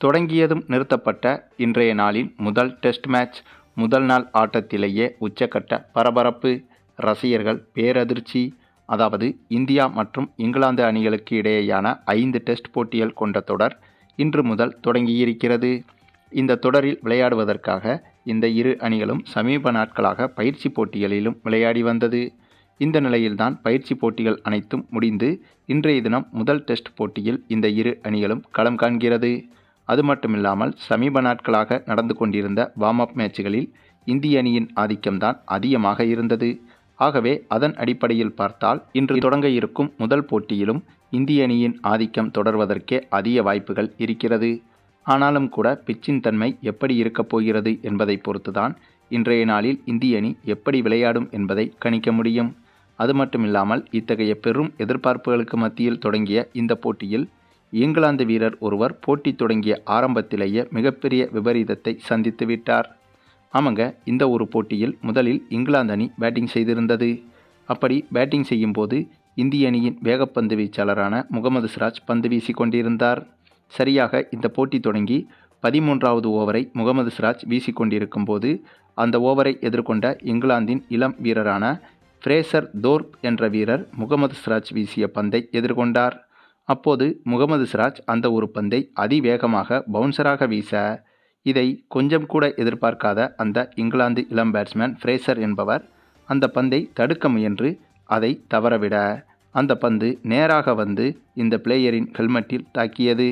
தொடங்கியதும் நிறுத்தப்பட்ட இன்றைய நாளின் முதல் டெஸ்ட் மேட்ச். முதல் நாள் ஆட்டத்திலேயே உச்சக்கட்ட பரபரப்பு. ரசிகர்கள் பேரதிர்ச்சி. அதாவது இந்தியா மற்றும் இங்கிலாந்து அணிகளுக்கு இடையேயான ஐந்து டெஸ்ட் போட்டிகள் கொண்ட தொடர் இன்று முதல் தொடங்கியிருக்கிறது. இந்த தொடரில் விளையாடுவதற்காக இந்த இரு அணிகளும் சமீப நாட்களாக பயிற்சி போட்டிகளிலும் விளையாடி வந்தது. இந்த நிலையில்தான் பயிற்சி போட்டிகள் அனைத்தும் முடிந்து இன்றைய தினம் முதல் டெஸ்ட் போட்டியில் இந்த இரு அணிகளும் களம் காண்கிறது. அது மட்டுமில்லாமல் சமீப நாட்களாக நடந்து கொண்டிருந்த வார்ம் அப் மேட்சுகளில் இந்திய அணியின் ஆதிக்கம்தான் அதிகமாக இருந்தது. ஆகவே அதன் அடிப்படையில் பார்த்தால் இன்று தொடங்க இருக்கும் முதல் போட்டியிலும் இந்திய அணியின் ஆதிக்கம் தொடர்வதற்கே அதிக வாய்ப்புகள் இருக்கிறது. ஆனாலும் கூட பிச்சின் தன்மை எப்படி இருக்கப் போகிறது என்பதை பொறுத்துதான் இன்றைய நாளில் இந்திய அணி எப்படி விளையாடும் என்பதை கணிக்க முடியும். அது மட்டுமில்லாமல் இத்தகைய பெரும் எதிர்பார்ப்புகளுக்கு மத்தியில் தொடங்கிய இந்த போட்டியில் இங்கிலாந்து வீரர் ஒருவர் போட்டி தொடங்கிய ஆரம்பத்திலேயே மிகப்பெரிய விபரீதத்தை சந்தித்து விட்டார். ஆமாங்க இந்த ஒரு போட்டியில் முதலில் இங்கிலாந்து அணி பேட்டிங் செய்திருந்தது. அப்படி பேட்டிங் செய்யும்போது இந்திய அணியின் வேகப்பந்து வீச்சாளரான முகமது சிராஜ் பந்து வீசி கொண்டிருந்தார். சரியாக இந்த போட்டி தொடங்கி பதிமூன்றாவது ஓவரை முகமது சிராஜ் வீசிக்கொண்டிருக்கும் போது அந்த ஓவரை எதிர்கொண்ட இங்கிலாந்தின் இளம் வீரரான ஃப்ரேசர் தோர்ப் என்ற வீரர் முகமது சிராஜ் வீசிய பந்தை எதிர்கொண்டார். அப்போது முகமது சிராஜ் அந்த ஒரு பந்தை அதிவேகமாக பவுன்சராக வீச இதை கொஞ்சம் கூட எதிர்பார்க்காத அந்த இங்கிலாந்து இளம் பேட்ஸ்மேன் ஃப்ரேசர் என்பவர் அந்த பந்தை தடுக்க முயன்று அதை தவறவிட அந்த பந்து நேராக வந்து இந்த பிளேயரின் ஹெல்மெட்டில் தாக்கியது.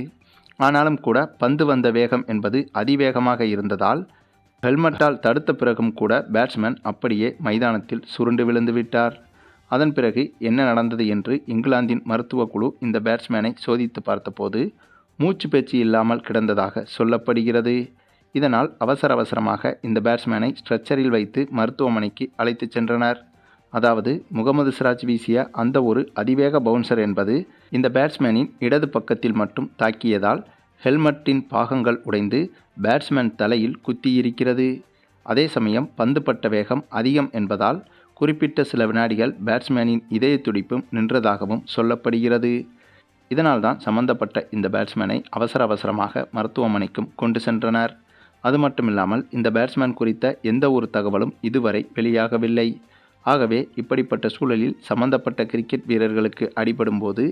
ஆனாலும் கூட பந்து வந்த வேகம் என்பது அதிவேகமாக இருந்ததால் ஹெல்மெட்டால் தடுத்த பிறகும் கூட பேட்ஸ்மேன் அப்படியே மைதானத்தில் சுருண்டு விழுந்து விட்டார். அதன் பிறகு என்ன நடந்தது என்று இங்கிலாந்தின் மருத்துவ குழு இந்த பேட்ஸ்மேனை சோதித்து பார்த்தபோது மூச்சு பேச்சு இல்லாமல் கிடந்ததாக சொல்லப்படுகிறது. இதனால் அவசர அவசரமாக இந்த பேட்ஸ்மேனை ஸ்ட்ரெச்சரில் வைத்து மருத்துவமனைக்கு அழைத்துச் சென்றனர். அதாவது முகமது சிராஜ் வீசிய அந்த ஒரு அதிவேக பவுன்சர் என்பது இந்த பேட்ஸ்மேனின் இடது பக்கத்தில் மட்டும் தாக்கியதால் ஹெல்மெட்டின் பாகங்கள் உடைந்து பேட்ஸ்மேன் தலையில் குத்தியிருக்கிறது. அதே சமயம் பந்து பட்ட வேகம் அதிகம் என்பதால் குறிப்பிட்ட சில வினாடிகள் பேட்ஸ்மேனின் இதய துடிப்பும் நின்றதாகவும் சொல்லப்படுகிறது. இதனால்தான் சம்பந்தப்பட்ட இந்த பேட்ஸ்மேனை அவசர அவசரமாக மருத்துவமனைக்கும் கொண்டு சென்றனர். அது மட்டுமில்லாமல் இந்த பேட்ஸ்மேன் குறித்த எந்த ஒரு தகவலும் இதுவரை வெளியாகவில்லை. ஆகவே இப்படிப்பட்ட சூழலில் சம்பந்தப்பட்ட கிரிக்கெட் வீரர்களுக்கு அடிபடும்போது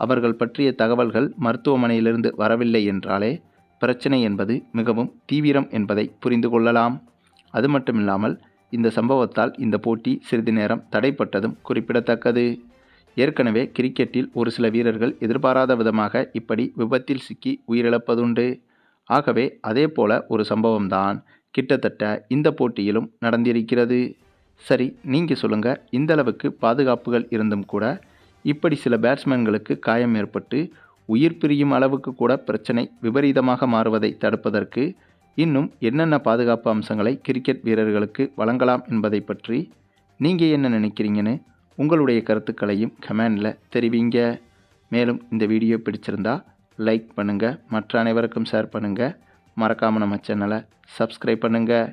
அவர்கள் பற்றிய தகவல்கள் மருத்துவமனையிலிருந்து வரவில்லை என்றாலே பிரச்சனை என்பது மிகவும் தீவிரம் என்பதை புரிந்து கொள்ளலாம். அது மட்டுமில்லாமல் இந்த சம்பவத்தால் இந்த போட்டி சிறிது நேரம் தடைப்பட்டதும் குறிப்பிடத்தக்கது. ஏற்கனவே கிரிக்கெட்டில் ஒரு சில வீரர்கள் எதிர்பாராத விதமாக இப்படி விபத்தில் சிக்கி உயிரிழப்பதுண்டு. ஆகவே அதே போல ஒரு சம்பவம்தான் கிட்டத்தட்ட இந்த போட்டியிலும் நடந்திருக்கிறது. சரி நீங்கள் சொல்லுங்கள் இந்த அளவுக்கு பாதுகாப்புகள் இருந்தும் கூட இப்படி சில பேட்ஸ்மேன்களுக்கு காயம் ஏற்பட்டு உயிர் பிரியும் அளவுக்கு கூட பிரச்சனை விபரீதமாக மாறுவதை தடுப்பதற்கு இன்னும் என்னென்ன பாதுகாப்பு அம்சங்களை கிரிக்கெட் வீரர்களுக்கு வழங்கலாம் என்பதை பற்றி நீங்கள் என்ன நினைக்கிறீங்கன்னு உங்களுடைய கருத்துக்களையும் கமெண்டில் தெரிவிங்க. மேலும் இந்த வீடியோ பிடிச்சிருந்தா லைக் பண்ணுங்கள் மற்ற அனைவருக்கும் ஷேர் பண்ணுங்கள் மறக்காமல் நம்ம சேனலை சப்ஸ்கிரைப் பண்ணுங்கள்